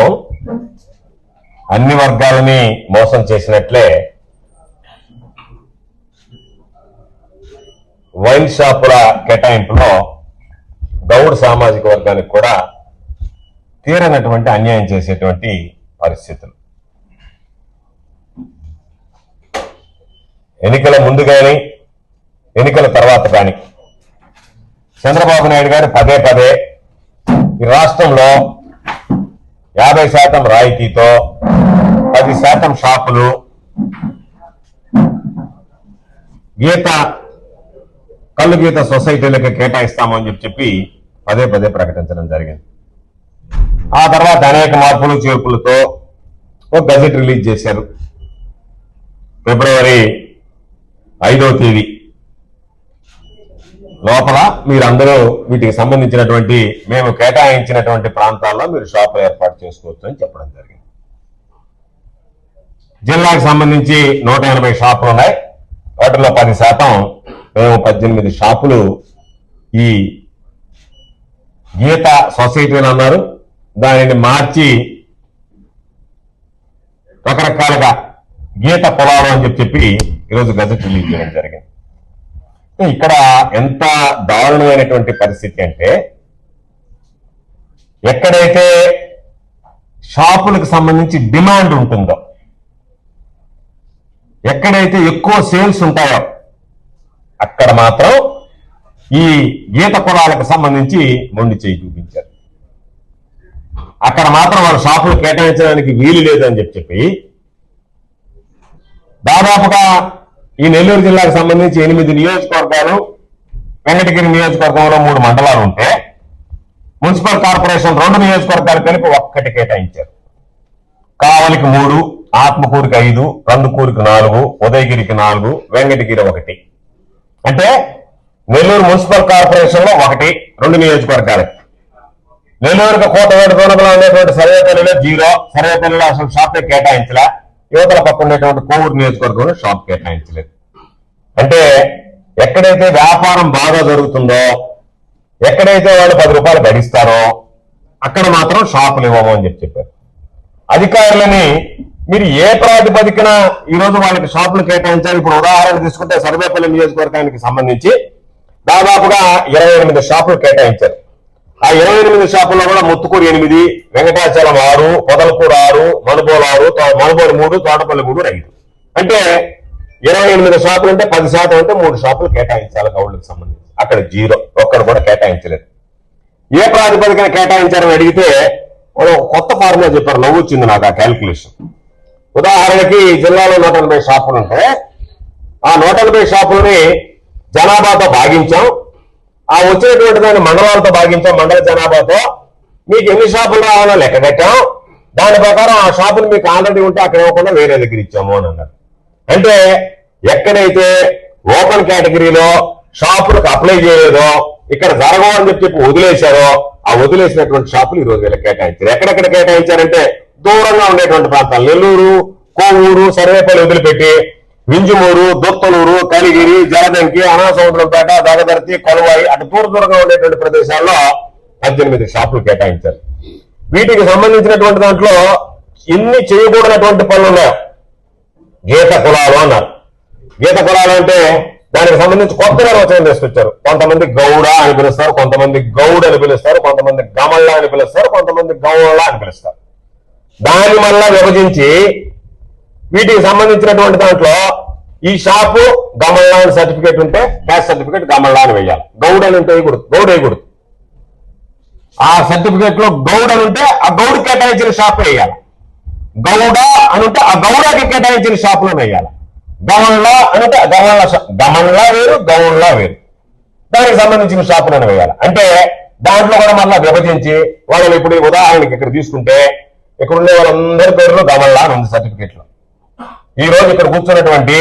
ప్రభుత్వం అన్ని వర్గాలని మోసం చేసినట్లే వైన్ షాపుల కేటాయింపులో గౌడ్ సామాజిక వర్గానికి కూడా తీరనటువంటి అన్యాయం చేసేటువంటి పరిస్థితులు. ఎన్నికల ముందు కానీ ఎన్నికల తర్వాత కానీ చంద్రబాబు నాయుడు గారు పదే పదే ఈ రాష్ట్రంలో యాభై శాతం రాయితీతో పది శాతం షాపులు. గీత కళ్ళు గీత సొసైటీలకు కేటాయిస్తామని చెప్పి చెప్పి పదే పదే ప్రకటించడం జరిగింది. ఆ తర్వాత అనేక మార్పులు చేర్పులతో ఒక గజెట్ రిలీజ్ చేశారు. ఫిబ్రవరి ఐదో తేదీ. లోపల మీరందరూ వీటికి సంబంధించినటువంటి మేము కేటాయించినటువంటి ప్రాంతాల్లో మీరు షాపులు ఏర్పాటు చేసుకోవచ్చు అని చెప్పడం జరిగింది. జిల్లాకు సంబంధించి నూట ఎనభై షాపులు ఉన్నాయి. వాటిలో పది శాతం మేము పద్దెనిమిది షాపులు ఈ గీత సొసైటీని అన్నారు. దానిని మార్చి రకరకాలుగా గీత పొలాలు అని చెప్పి చెప్పి ఈరోజు గజెట్ రిలీజ్ చేయడం జరిగింది. ఇక్కడ ఎంత దారుణమైనటువంటి పరిస్థితి అంటే ఎక్కడైతే షాపులకు సంబంధించి డిమాండ్ ఉంటుందో ఎక్కడైతే ఎక్కువ సేల్స్ ఉంటాయో అక్కడ మాత్రం ఈ గీత కులాలకు సంబంధించి మొండి చేయి చూపించారు. అక్కడ మాత్రం వాళ్ళ షాపులు కేటాయించడానికి వీలు లేదని చెప్పి చెప్పి దాదాపుగా ఈ నెల్లూరు జిల్లాకు సంబంధించి ఎనిమిది నియోజకవర్గాలు వెంకటగిరి నియోజకవర్గంలో మూడు మండలాలు ఉంటే మున్సిపల్ కార్పొరేషన్ రెండు నియోజకవర్గాలు కలిపి ఒక్కటి కేటాయించారు. కావలికి మూడు ఆత్మకూరికి ఐదు కందుకూరికి నాలుగు ఉదయగిరికి నాలుగు వెంకటగిరి ఒకటి. అంటే నెల్లూరు మున్సిపల్ కార్పొరేషన్లో ఒకటి రెండు నియోజకవర్గాలకి నెల్లూరుకి కోటవేడు దూరంలో ఉండేటువంటి సర్వేపల్లిలో జీరో సర్వేపల్లిలో అసలు షాప్లే కేటాయించలే. యువతల పక్క ఉండేటువంటి కోవూరు నియోజకవర్గంలో షాప్ కేటాయించలేదు. అంటే ఎక్కడైతే వ్యాపారం బాగా జరుగుతుందో ఎక్కడైతే వాళ్ళు పది రూపాయలు భరిస్తారో అక్కడ మాత్రం షాపులు ఇవ్వము అని చెప్పి చెప్పారు. అధికారులని మీరు ఏ ప్రాతిపదికన ఈరోజు వాళ్ళకి షాపులు కేటాయించాలి? ఇప్పుడు ఉదాహరణ తీసుకుంటే సర్వేపల్లి నియోజకవర్గానికి సంబంధించి దాదాపుగా ఇరవై ఎనిమిది షాపులు కేటాయించారు. ఆ ఇరవై ఎనిమిది షాపుల్లో కూడా ముత్తుకూరు ఎనిమిది వెంకటాచలం ఆరు పొదలకూరు ఆరు మనుబోలు ఆరు మనుబోలు మూడు తోటపల్లి మూడు రైతు అంటే ఇరవై ఎనిమిది షాపులు అంటే పది శాతం అంటే మూడు షాపులు కేటాయించాలి గౌళ్ళకి సంబంధించి. అక్కడ జీరో ఒక్కడ కూడా కేటాయించలేదు. ఏ ప్రాతిపదికన కేటాయించారని అడిగితే ఒక కొత్త ఫార్ములా చెప్పారు నవ్వు వచ్చింది నాకు ఆ క్యాల్కులేషన్. ఉదాహరణకి జిల్లాలో నూట ఎనభై షాపులు ఉంటే ఆ నూట ఎనభై షాపులని జనాభాతో భాగించాం. ఆ వచ్చినటువంటి దాన్ని మండలాలతో భాగించాం మండల జనాభాతో. మీకు ఎన్ని షాపులు రావాలో లెక్క కట్టాం. దాని ప్రకారం ఆ షాపులు మీకు ఆల్రెడీ ఉంటే అక్కడ ఇవ్వకుండా వేరే దగ్గర ఇచ్చాము అని అన్నారు. అంటే ఎక్కడైతే ఓపెన్ కేటగిరీలో షాపులకు అప్లై చేయలేదో ఇక్కడ జరగవు అని చెప్పి వదిలేశారో ఆ వదిలేసినటువంటి షాపులు ఈ రోజు వీళ్ళకి కేటాయించారు. ఎక్కడెక్కడ కేటాయించారంటే దూరంగా ఉండేటువంటి ప్రాంతాలు. నెల్లూరు కోవూరు సర్వేపల్లి వదిలిపెట్టి వింజమూరు దొత్తలూరు కలిగిరి జలదంకి అనాసముద్రంపేట దగదర్తి కొలవాయి అటు దూర దూరంగా ఉండేటువంటి ప్రదేశాల్లో పద్దెనిమిది షాపులు కేటాయించారు. వీటికి సంబంధించినటువంటి దాంట్లో ఇన్ని చేయకూడనటువంటి పనులు గీత కులాలు అన్నారు. గీత కులాలు అంటే దానికి సంబంధించి కొత్త నిర్వచనం తీసుకొచ్చారు కొంతమంది గౌడ అని పిలుస్తారు కొంతమంది గౌడ్ అని పిలుస్తారు కొంతమంది గమళ్ళ అని పిలుస్తారు కొంతమంది గౌళ అని పిలుస్తారు. దాని మళ్ళా విభజించి వీటికి సంబంధించినటువంటి దాంట్లో ఈ షాపు గమళ్ళ అని సర్టిఫికేట్ ఉంటే క్యాష్ సర్టిఫికేట్ గమళ్ళ అని వేయాలి. గౌడ్ అని ఉంటే వేయకూడదు. గౌడ్ వేయకూడదు. ఆ సర్టిఫికేట్లో గౌడ్ అని ఉంటే ఆ గౌడ్ కేటాయించిన షాప్ వేయాలి. గౌడ అని ఉంటే ఆ గౌడకి కేటాయించిన షాపులో వేయాలి. గమన్లా అని అంటే గమన్ల గమన్లా వేరు గౌన్లా వేరు. దానికి సంబంధించిన షాపులను వేయాలి. అంటే దాంట్లో కూడా మళ్ళీ విభజించి వాళ్ళని ఇప్పుడు ఉదాహరణకి ఇక్కడ తీసుకుంటే ఇక్కడ ఉండే వాళ్ళందరి పేర్లు గమన్లా అని ఉంది సర్టిఫికేట్ ఈ రోజు ఇక్కడ కూర్చున్నటువంటి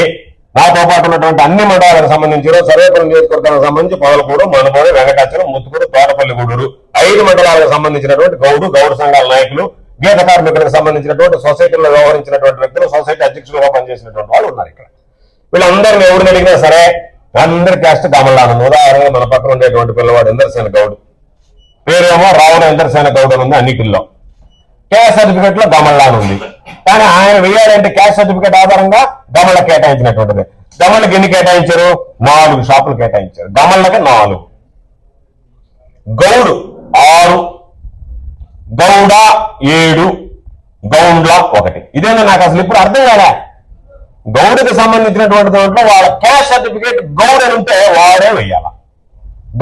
నాతో పాటు ఉన్నటువంటి అన్ని మండలాలకు సంబంధించి ఈరోజు సర్వేపల్లి నియోజకవర్గానికి సంబంధించి పొదలకూడు మనమూడు వెంకటాచలం ముత్తుకూడు తోటపల్లిగూడూరు ఐదు మండలాలకు సంబంధించినటువంటి గౌడు గౌడ సంఘాల నాయకులు గీత కార్మికులకు సంబంధించినటువంటి సొసైటీలో వ్యవహరించినటువంటి వ్యక్తులు సొసైటీ అధ్యక్షులుగా పనిచేసినటువంటి వాళ్ళు ఉన్నారు ఇక్కడ. వీళ్ళందరిని ఎవరిని అడిగినా సరే అందరి క్యాస్ట్ గమలానంద్ ఉదాహరణగా మన పక్కన ఉండేటువంటి పిల్లవాడు ఇందర్సేన గౌడ్. పేరేమో రావణ ఇందర్సేన గౌడ్ అని ఉంది అన్నిటిల్లో క్యాస్ట్ సర్టిఫికేట్లో గమల్లాన్ ఉంది. కానీ ఆయన వేయాలంటే క్యాస్ట్ సర్టిఫికేట్ ఆధారంగా గమళ్ళ కేటాయించినటువంటిది గమళ్ళకి ఎన్ని కేటాయించారు? నాలుగు షాపులు కేటాయించారు. గమళ్ళకి నాలుగు. గౌడు ఆరు గౌడ ఏడు గౌండ్ల ఒకటి. ఇదేనా నాకు అసలు ఇప్పుడు అర్థం కాలే. గౌడకి సంబంధించినటువంటి దాంట్లో వాళ్ళ క్యాస్ట్ సర్టిఫికేట్ గౌడ్ అని ఉంటే వాడే వెయ్యాల.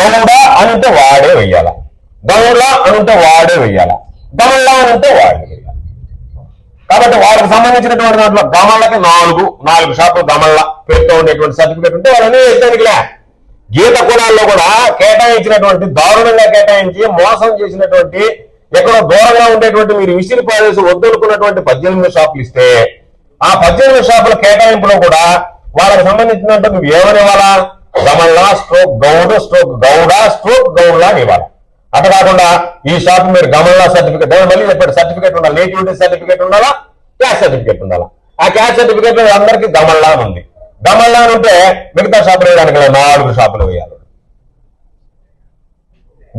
గౌడ అని ఉంటే వాడే వెయ్యాల. గౌడ అని ఉంటే వాడే వెయ్యాల. గమళ్ళ అని ఉంటే వాడే వెయ్యాలి. కాబట్టి వాళ్ళకి సంబంధించినటువంటి దాంట్లో గమళ్ళకి నాలుగు నాలుగు షాపులు గమళ్ళ పేరుతో ఉండేటువంటి సర్టిఫికేట్ ఉంటే వాళ్ళని వేయడానికిలే గీత కులాల్లో కూడా కేటాయించినటువంటి దారుణంగా కేటాయించి మోసం చేసినటువంటి ఎక్కడో దూరంగా ఉండేటువంటి మీరు విసిరి పారేసి వద్దనుకున్నటువంటి పద్దెనిమిది షాపులు ఇస్తే ఆ పద్దెనిమిది షాపుల కేటాయింపులో కూడా వాళ్ళకి సంబంధించినట్టు నువ్వు ఏమని ఇవ్వాలా? గమల్లా స్ట్రోక్ గౌడ స్ట్రోక్ గౌడ స్ట్రోక్ గౌడ్లా అని ఇవ్వాలి. అట్లా కాకుండా ఈ షాప్ మీరు గమల్లా సర్టిఫికేట్ మళ్ళీ చెప్పాడు సర్టిఫికేట్ ఉండాలి? నేటివిటీ సర్టిఫికేట్ ఉండాలా? క్యాష్ సర్టిఫికేట్ ఉండాలా? ఆ క్యాస్ట్ సర్టిఫికేట్ అందరికీ గమల్లా ఉంది. గమల్లా ఉంటే మిగతా షాపులు వేయడానికి నాలుగు షాపులు వేయాలి.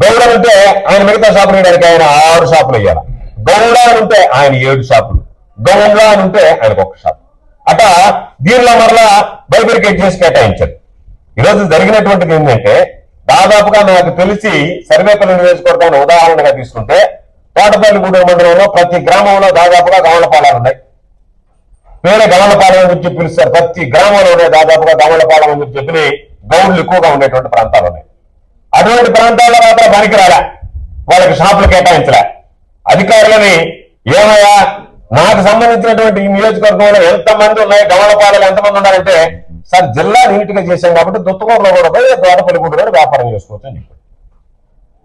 గౌడ ఉంటే ఆయన మిగతా షాపులు వేయడానికి ఆయన ఆరు షాపులు వేయాలి. గౌడ అని ఉంటే ఆయన ఏడు షాపులు. గౌడ అని ఉంటే ఆయనకు ఒక షాప్. అట దీనిలో మరలా బైబిరికేట్ చేసి కేటాయించారు. ఈరోజు జరిగినటువంటిది ఏంటంటే దాదాపుగా నాకు తెలిసి సర్వేపల్లి నియోజకవర్గాన్ని ఉదాహరణగా తీసుకుంటే తోటపల్లిగూడెం మండలంలో ప్రతి గ్రామంలో దాదాపుగా గమలపాలాలు ఉన్నాయి. పేరు గమలపాలెం అని చెప్పి పిలుస్తారు. ప్రతి గ్రామంలో దాదాపుగా గమలపాలెం అని చెప్పి చెప్పి గౌడ్లు ఎక్కువగా ఉండేటువంటి ప్రాంతాలు ఉన్నాయి. అటువంటి ప్రాంతాల్లో మాత్రం పనికిరాలా. వాళ్ళకి షాపులు కేటాయించలే. అధికారులని ఏమయ్యా నాకు సంబంధించినటువంటి ఈ నియోజకవర్గంలో ఎంతమంది ఉన్నాయి గమలపాలెలు ఎంతమంది ఉన్నారంటే సార్ జిల్లా నీట్గా చేశాం కాబట్టి దుత్తకూరులో కూడా పోయి తోటపల్లి గూడూరు వ్యాపారం చేసుకోవచ్చు అని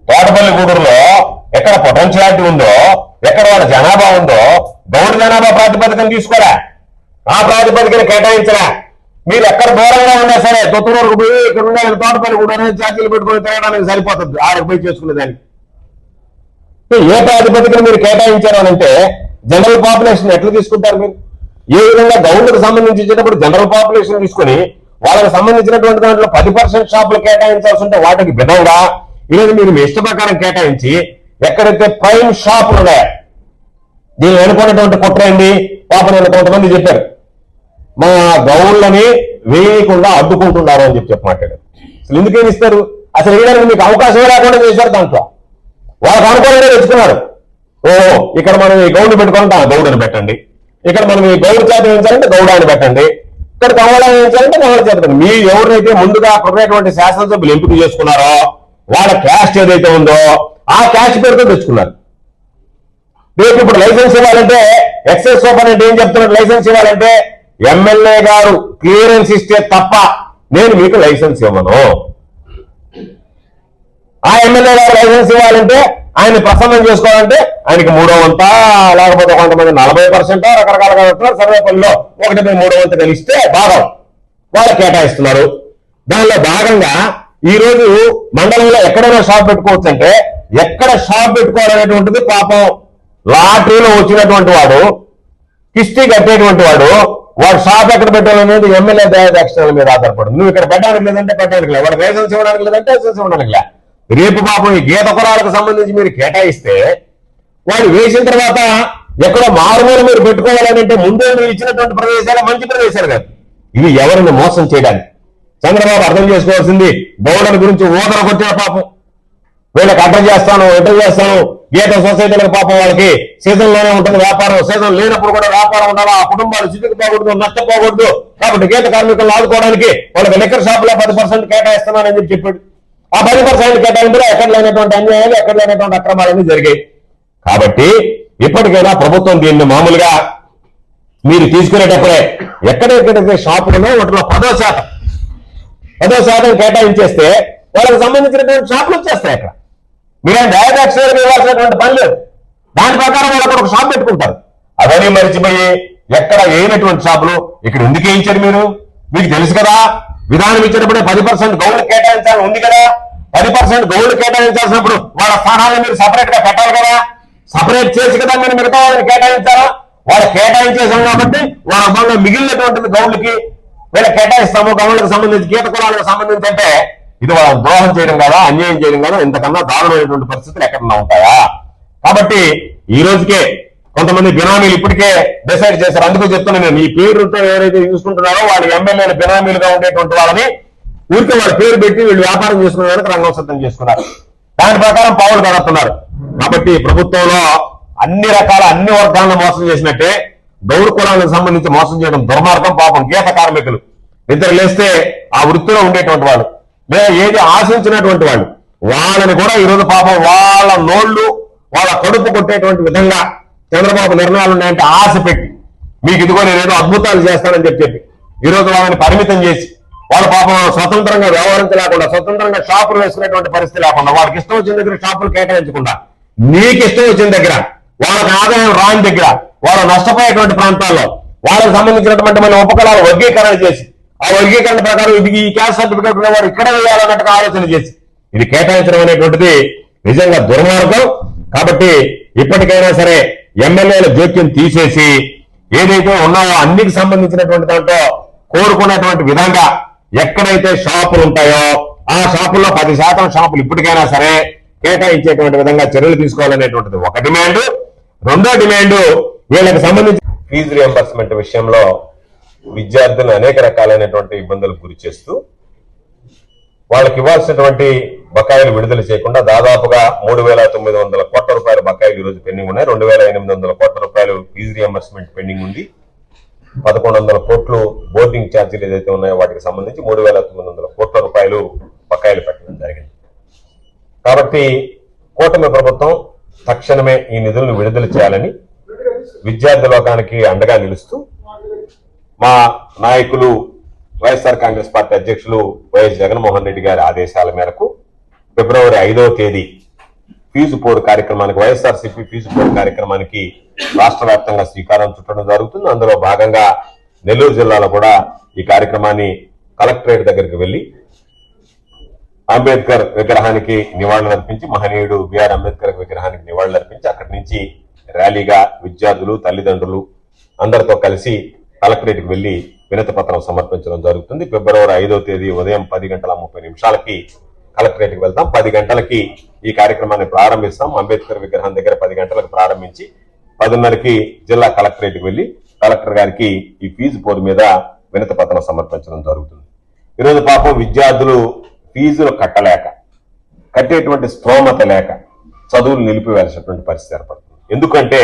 తోటపల్లి గూడూరులో ఎక్కడ పొటెన్షియాలిటీ ఉందో ఎక్కడ వాళ్ళ జనాభా ఉందో గౌడ్ జనాభా ప్రాతిపదికన తీసుకోరా ఆ ప్రాతిపదికన కేటాయించరా మీరు ఎక్కడ దూరంగా ఉన్నా సరే దొత్తూరుకు పోయి ఇక్కడ ఉండే తోటపల్లి కూడా చాకీలు పెట్టుకొని తిరగడానికి సరిపోతుంది. ఆడకు పోయి చేసుకునే దానికి. ఏ ప్రాతిపదికను మీరు కేటాయించారు అని అంటే జనరల్ పాపులేషన్ ఎట్లా తీసుకుంటారు మీరు? ఏ విధంగా గౌండ్కి సంబంధించి ఇచ్చేటప్పుడు జనరల్ పాపులేషన్ తీసుకుని వాళ్ళకి సంబంధించినటువంటి దాంట్లో పది పర్సెంట్ షాపులు కేటాయించాల్సి ఉంటే వాటికి భిన్నంగా ఈరోజు మీరు మీ ఇష్ట ప్రకారం కేటాయించి ఎక్కడైతే ప్రైమ్ షాపులు ఉన్నాయో దీన్ని అనుకున్నటువంటి కుట్రండి పాప నేను కొంతమంది చెప్పారు. మా గౌళ్ళని వేయకుండా అడ్డుకుంటున్నారు అని చెప్పి చెప్పి మాట్లాడారు అసలు ఎందుకేమి ఇస్తారు? అసలు వేయడానికి మీకు అవకాశం లేకుండా చేశారు దాంట్లో? వాళ్ళకి అనుకూలంగా తెచ్చుకున్నారు. ఓ ఇక్కడ మనం ఈ గౌడు పెట్టుకుంటే ఆ గౌడని పెట్టండి. ఇక్కడ మనం ఈ గౌడు చేత వేయించాలంటే గౌడాన్ని పెట్టండి. ఇక్కడ కమలా వేయించాలంటే కమల చేత పెట్టండి. మీరు ఎవరైతే ముందుగా కొన్నటువంటి శాసనసభ్యులు ఎంపిక చేసుకున్నారో వాళ్ళ క్యాస్ట్ ఏదైతే ఉందో ఆ క్యాస్ట్ పేరుతో తెచ్చుకున్నారు. రేపు ఇప్పుడు లైసెన్స్ ఇవ్వాలంటే ఎక్సైజ్ సూపరింటెండెంట్ ఏం చెప్తున్నాడు? లైసెన్స్ ఇవ్వాలంటే ఎమ్మెల్యే గారు క్లియరెన్స్ ఇస్తే తప్ప నేను మీకు లైసెన్స్ ఇవ్వను. ఆ ఎమ్మెల్యే గారు లైసెన్స్ ఇవ్వాలంటే ఆయన ప్రసన్నం చేసుకోవాలంటే ఆయనకి మూడో వంత లేకపోతే కొంతమంది నలభై పర్సెంట్ రకరకాలుగా ఉంటున్నారు సర్వేపల్లిలో ఒకటి మీద మూడో వంత కలిస్తే భాగం వాళ్ళు కేటాయిస్తున్నారు. దానిలో భాగంగా ఈ రోజు మండలంలో ఎక్కడైనా షాప్ పెట్టుకోవచ్చు అంటే ఎక్కడ షాప్ పెట్టుకోవాలనేటువంటిది పాపం లాటరీలో వచ్చినటువంటి వాడు కిస్తీ కట్టేటువంటి వాడు వాడు షాప్ ఎక్కడ పెట్టాలనేది ఎమ్మెల్యే దయాదక్షిణల మీద ఆధారపడింది. నువ్వు ఇక్కడ పెట్టడానికి లేదంటే పెట్టడానికి లేదు. వాడు లైసెన్స్ ఇవ్వడానికి లేదంటే లైసెన్స్ ఇవ్వడానికి లే రేపు పాపం ఈ గీత కులాలకు సంబంధించి మీరు కేటాయిస్తే వాడు వేసిన తర్వాత ఎక్కడో మారుమూల మీరు పెట్టుకోవాలని అంటే ముందే మీరు ఇచ్చినటువంటి ప్రదేశాలు మంచి ప్రదేశాలు కాదు. ఇవి ఎవరిని మోసం చేయడానికి? చంద్రబాబు అర్థం చేసుకోవాల్సింది గౌడల గురించి ఊదర కొట్టిన పాపం. వీళ్ళకి అడ్డం చేస్తాను ఎంటర్ చేస్తాను. గీత సొసైటీలకు పాపం వాళ్ళకి సీజన్లోనే ఉంటుంది వ్యాపారం. సీజన్ లేనప్పుడు కూడా వ్యాపారం ఉండాలా? ఆ కుటుంబాలు పోకూడదు నష్టపోకూడదు. కాబట్టి గీత కార్మికులను ఆదుకోవడానికి వాళ్ళకి లిక్కర్ షాపులో పది పర్సెంట్ కేటాయిస్తున్నానని చెప్పి చెప్పాడు. ఆ పది పర్సెంట్ కేటాయింపులో ఎక్కడ లేనటువంటి అన్యాయాలు ఎక్కడ లేనటువంటి అక్రమాలన్నీ జరిగాయి. కాబట్టి ఇప్పటికైనా ప్రభుత్వం దీన్ని మామూలుగా మీరు తీసుకునేటప్పుడే ఎక్కడెక్కడైతే షాపులు వాటిలో పదో శాతం పదో శాతం కేటాయించేస్తే వాళ్ళకి సంబంధించినటువంటి షాపులు వచ్చేస్తాయి అక్కడ. మీరేం డయాదాక్షరాలకు ఇవ్వాల్సినటువంటి పని లేదు. దాని ప్రకారం వాళ్ళు అక్కడ ఒక షాప్ పెట్టుకుంటారు. అవన్నీ మరిచిపోయి ఎక్కడ ఏనటువంటి షాపులు ఇక్కడ ఎందుకు వేయించారు మీరు? మీకు తెలుసు కదా విధానం ఇచ్చినప్పుడే పది పర్సెంట్ గౌరవ కేటాయించాలని ఉంది కదా. పది పర్సెంట్ గౌరవ కేటాయించాల్సినప్పుడు వాళ్ళ స్థానాన్ని మీరు సపరేట్గా పెట్టాలి కదా. సపరేట్ చేసి కదా మీరు మిగతా వాళ్ళని కేటాయించారా వాళ్ళు కేటాయించేసాం కాబట్టి వాళ్ళ మళ్ళీ మిగిలినటువంటి గౌళ్ళకి వీళ్ళ కేటాయిస్తాము. గౌళ్ళకి సంబంధించి గీత కులాలకు సంబంధించి అంటే ఇది వాళ్ళ ద్రోహం చేయడం కాదా అన్యాయం చేయడం కాదా ఇంతకన్నా దారుణమైనటువంటి పరిస్థితులు ఎక్కడన్నా ఉంటాయా? కాబట్టి ఈ రోజుకే కొంతమంది బినామీలు ఇప్పటికే డిసైడ్ చేశారు. అందుకు చెప్తున్నాను నేను ఈ పేరుతో ఎవరైతే చూసుకుంటున్నారో వాళ్ళు ఎమ్మెల్యేలు బినామీలుగా ఉండేటువంటి వాళ్ళని ఊరికే వాళ్ళ పేరు పెట్టి వీళ్ళు వ్యాపారం చేసుకునేందుకు రంగం సిద్ధం చేసుకున్నారు. దాని ప్రకారం పావులు కడుతున్నారు. కాబట్టి ప్రభుత్వంలో అన్ని రకాల అన్ని వర్గాలను మోసం చేసినట్టే గౌరు కులాలకు సంబంధించి మోసం చేయడం దుర్మార్గం పాపం గీత కార్మికులు. నిద్ర లేస్తే ఆ వృత్తిలో ఉండేటువంటి వాళ్ళు. ఏది ఆశించినటువంటి వాళ్ళు వాళ్ళని కూడా ఈరోజు పాపం వాళ్ళ నోళ్ళు వాళ్ళ కడుపు కొట్టేటువంటి విధంగా చంద్రబాబు నిర్ణయాలు ఉన్నాయంటే ఆశ పెట్టి మీకు ఇదిగో నేను అద్భుతాలు చేస్తానని చెప్పి చెప్పి ఈరోజు వాళ్ళని పరిమితం చేసి వాళ్ళ పాపం స్వతంత్రంగా వ్యవహరించలేకుండా స్వతంత్రంగా షాపులు వేసుకునేటువంటి పరిస్థితి లేకుండా వాళ్ళకి ఇష్టం వచ్చిన దగ్గర షాపులు కేటాయించకుండా నీకు ఇష్టం వచ్చిన దగ్గర వాళ్ళకి ఆదాయం రాని దగ్గర వాళ్ళు నష్టపోయేటువంటి ప్రాంతాల్లో వాళ్ళకి సంబంధించినటువంటి మన ఉపకరాలు వర్గీకరణ చేసి ఆ వర్గీకరణ ప్రకారం ఇది ఈ క్యాస్ట్ సర్టిఫికేట్ ఉన్నవాడు ఇక్కడ వేయాలన్నట్టుగా ఆలోచన చేసి. ఇది కేటాయించడం అనేటువంటిది నిజంగా దుర్మార్గం. కాబట్టి ఇప్పటికైనా సరే ఎమ్మెల్యేల జోక్యం తీసేసి ఏదైతే ఉన్నాయో అన్నికి సంబంధించినటువంటి దాంట్లో కోరుకున్నటువంటి విధంగా ఎక్కడైతే షాపులు ఉంటాయో ఆ షాపుల్లో పది శాతం షాపులు ఇప్పటికైనా సరే కేటాయించేటువంటి విధంగా చర్యలు తీసుకోవాలనేటువంటిది ఒక డిమాండ్. రెండో డిమాండ్ వీళ్ళకి సంబంధించి ఫీజు రియంబర్స్మెంట్ విషయంలో విద్యార్థులు అనేక రకాలైనటువంటి ఇబ్బందులకు గురి చేస్తూ వాళ్ళకి ఇవ్వాల్సినటువంటి బకాయిలు విడుదల చేయకుండా దాదాపుగా మూడు వేల తొమ్మిది వందల కోట్ల రూపాయల బకాయిలు ఈరోజు పెండింగ్ ఉన్నాయి. రెండు వేల ఎనిమిది వందల కోట్ల రూపాయలు ఫీజు రియంబర్స్మెంట్ పెండింగ్ ఉంది. పదకొండు వందల కోట్లు బోర్డింగ్ ఛార్జీలు ఏదైతే ఉన్నాయో వాటికి సంబంధించి మూడు వేల తొమ్మిది వందల కోట్ల రూపాయలు బకాయిలు పెట్టడం జరిగింది. కాబట్టి కూటమి ప్రభుత్వం తక్షణమే ఈ నిధులను విడుదల చేయాలని విద్యార్థి లోకానికి అండగా నిలుస్తూ మా నాయకులు వైఎస్ఆర్ కాంగ్రెస్ పార్టీ అధ్యక్షులు వైఎస్ జగన్మోహన్ రెడ్డి గారి ఆదేశాల మేరకు ఫిబ్రవరి ఐదవ తేదీ ఫీజు పోరు కార్యక్రమానికి వైఎస్ఆర్సీపీ ఫీజు పోరు కార్యక్రమానికి రాష్ట్ర వ్యాప్తంగా శ్రీకారం చుట్టడం జరుగుతుంది. అందులో భాగంగా నెల్లూరు జిల్లాలో కూడా ఈ కార్యక్రమాన్ని కలెక్టరేట్ దగ్గరికి వెళ్ళి అంబేద్కర్ విగ్రహానికి నివాళులు అర్పించి మహనీయుడు బిఆర్ అంబేద్కర్ విగ్రహానికి నివాళులు అర్పించి అక్కడి నుంచి ర్యాలీగా విద్యార్థులు తల్లిదండ్రులు అందరితో కలిసి కలెక్టరేట్కి వెళ్ళి వినతి పత్రం సమర్పించడం జరుగుతుంది. ఫిబ్రవరి ఐదో తేదీ ఉదయం పది గంటల ముప్పై నిమిషాలకి కలెక్టరేట్కి వెళ్తాం. పది గంటలకి ఈ కార్యక్రమాన్ని ప్రారంభిస్తాం. అంబేద్కర్ విగ్రహం దగ్గర పది గంటలకు ప్రారంభించి పదిన్నరకి జిల్లా కలెక్టరేట్కి వెళ్ళి కలెక్టర్ గారికి ఈ ఫీజు పోరు మీద వినతి పత్రం సమర్పించడం జరుగుతుంది. ఈరోజు పాపం విద్యార్థులు ఫీజులు కట్టలేక కట్టేటువంటి స్తోమత లేక చదువులు నిలిపివేయాల్సినటువంటి పరిస్థితి ఏర్పడుతుంది. ఎందుకంటే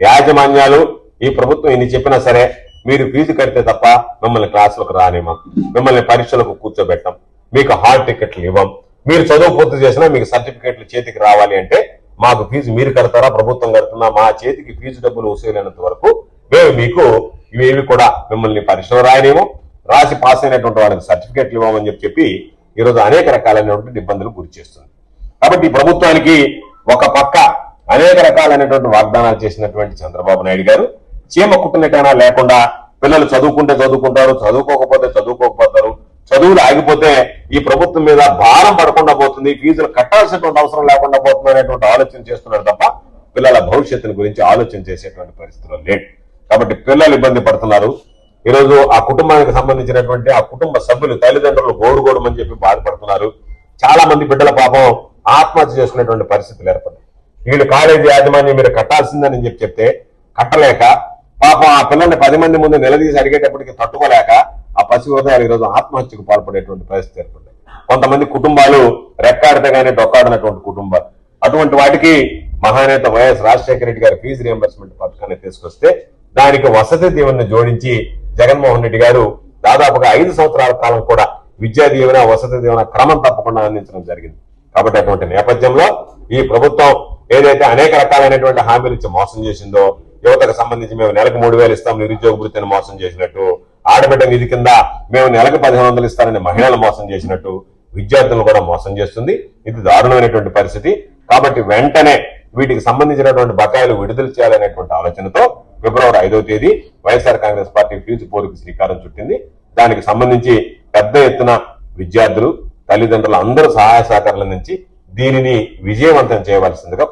యాజమాన్యాలు ఈ ప్రభుత్వం ఎన్ని చెప్పినా సరే మీరు ఫీజు కడితే తప్ప మిమ్మల్ని క్లాసులకు రానివ్వం మిమ్మల్ని పరీక్షలకు కూర్చోబెట్టం మీకు హాల్ టికెట్లు ఇవ్వం. మీరు చదువు పూర్తి చేసినా మీకు సర్టిఫికేట్లు చేతికి రావాలి అంటే మాకు ఫీజు మీరు కడతారా ప్రభుత్వం కడుతున్నా మా చేతికి ఫీజు డబ్బులు వసూలైనంత వరకు మేము మీకు ఇవేవి కూడా మిమ్మల్ని పరీక్షలు రాయనేమో రాసి పాస్ అయినటువంటి వాళ్ళకి సర్టిఫికెట్లు ఇవ్వమని చెప్పి చెప్పి ఈరోజు అనేక రకాలైనటువంటి ఇబ్బందులు గురి చేస్తుంది. కాబట్టి ప్రభుత్వానికి ఒక పక్క అనేక రకాలైనటువంటి వాగ్దానాలు చేసినటువంటి చంద్రబాబు నాయుడు గారు చీమ కుట్టినట్టైనా లేకుండా పిల్లలు చదువుకుంటే చదువుకుంటారు చదువుకోకపోతే చదువుకోకపోతారు చదువులు ఆగిపోతే ఈ ప్రభుత్వం మీద భారం పడకుండా పోతుంది ఫీజులు కట్టాల్సినటువంటి అవసరం లేకుండా పోతుంది అనేటువంటి ఆలోచన చేస్తున్నారు తప్ప పిల్లల భవిష్యత్తుని గురించి ఆలోచన చేసేటువంటి పరిస్థితులు లేదు కాబట్టి పిల్లలు ఇబ్బంది పడుతున్నారు. ఈరోజు ఆ కుటుంబానికి సంబంధించినటువంటి ఆ కుటుంబ సభ్యులు తల్లిదండ్రులు గోడుగోడమని చెప్పి బాధపడుతున్నారు. చాలా మంది బిడ్డల పాపం ఆత్మహత్య చేసుకునేటువంటి పరిస్థితులు ఏర్పడ్డాయి. వీళ్ళు కాలేజీ యాజమాన్యం మీరు కట్టాల్సిందని చెప్పి చెప్తే కట్టలేక పాపం ఆ పిల్లల్ని పది మంది ముందు నిలదీసి అడిగేటప్పటికి తట్టుకోలేక ఆ పసిహృదయాలు ఈరోజు ఆత్మహత్యకు పాల్పడేటువంటి పరిస్థితి ఏర్పడ్డాయి. కొంతమంది కుటుంబాలు రెక్కాడితే కానీ డొక్కాడినటువంటి కుటుంబాలు. అటువంటి వాటికి మహానేత వైఎస్ రాజశేఖర రెడ్డి గారి ఫీజు రియంబర్స్మెంట్ పథకాన్ని తీసుకొస్తే దానికి వసతి దీవెనను జోడించి జగన్మోహన్ రెడ్డి గారు దాదాపుగా ఐదు సంవత్సరాల కాలం కూడా విద్యా దీవెన వసతి దీవెన క్రమం తప్పకుండా అందించడం జరిగింది. కాబట్టి అటువంటి నేపథ్యంలో ఈ ప్రభుత్వం ఏదైతే అనేక రకాలైనటువంటి హామీలు ఇచ్చి మోసం చేసిందో యువతకు సంబంధించి మేము నెలకు మూడు వేలు ఇస్తాం నిరుద్యోగ వృత్తిని మోసం చేసినట్టు ఆడబిడ్డ నిధి కింద మేము నెలకు పదిహేను వందలు ఇస్తారని మహిళలు మోసం చేసినట్టు విద్యార్థులను కూడా మోసం చేస్తుంది. ఇది దారుణమైనటువంటి పరిస్థితి. కాబట్టి వెంటనే వీటికి సంబంధించినటువంటి బకాయిలు విడుదల చేయాలనేటువంటి ఆలోచనతో ఫిబ్రవరి ఐదవ తేదీ వైఎస్ఆర్ కాంగ్రెస్ పార్టీ ఫీజు పోరుకు శ్రీకారం చుట్టింది. దానికి సంబంధించి పెద్ద ఎత్తున విద్యార్థులు తల్లిదండ్రులు అందరూ సహాయ సహకారాల నుంచి దీనిని విజయవంతం చేయవలసిందిగా